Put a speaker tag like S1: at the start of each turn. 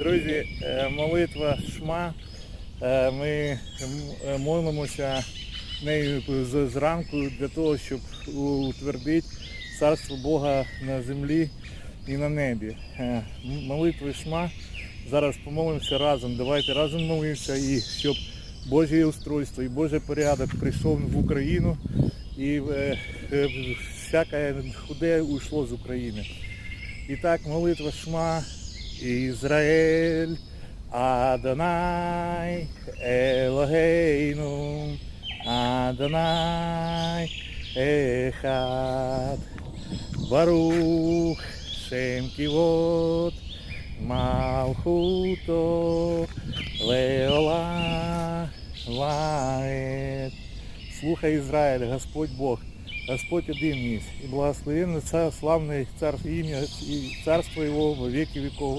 S1: Друзі, е, молитва Шма. Е, Ми е, молимося нею зранку для того, щоб утвердити царство Бога на землі і на небі. М- Молитви Шма. Зараз помолимося разом. Давайте разом молимося і щоб Божє устройство і Божий порядок прийшов в Україну і всяке худе уйшло з України. І так, молитва Шма, Ізраїль, Адонай, Елогейну, Адонай, Ехад, Барух, Шем Ківот, Малхуто, Леола, Лает. Слухай Ізраїль, Господь Бог, Господь один єсть, і благословенне це славне цар ім'я і царство Його во віки віков.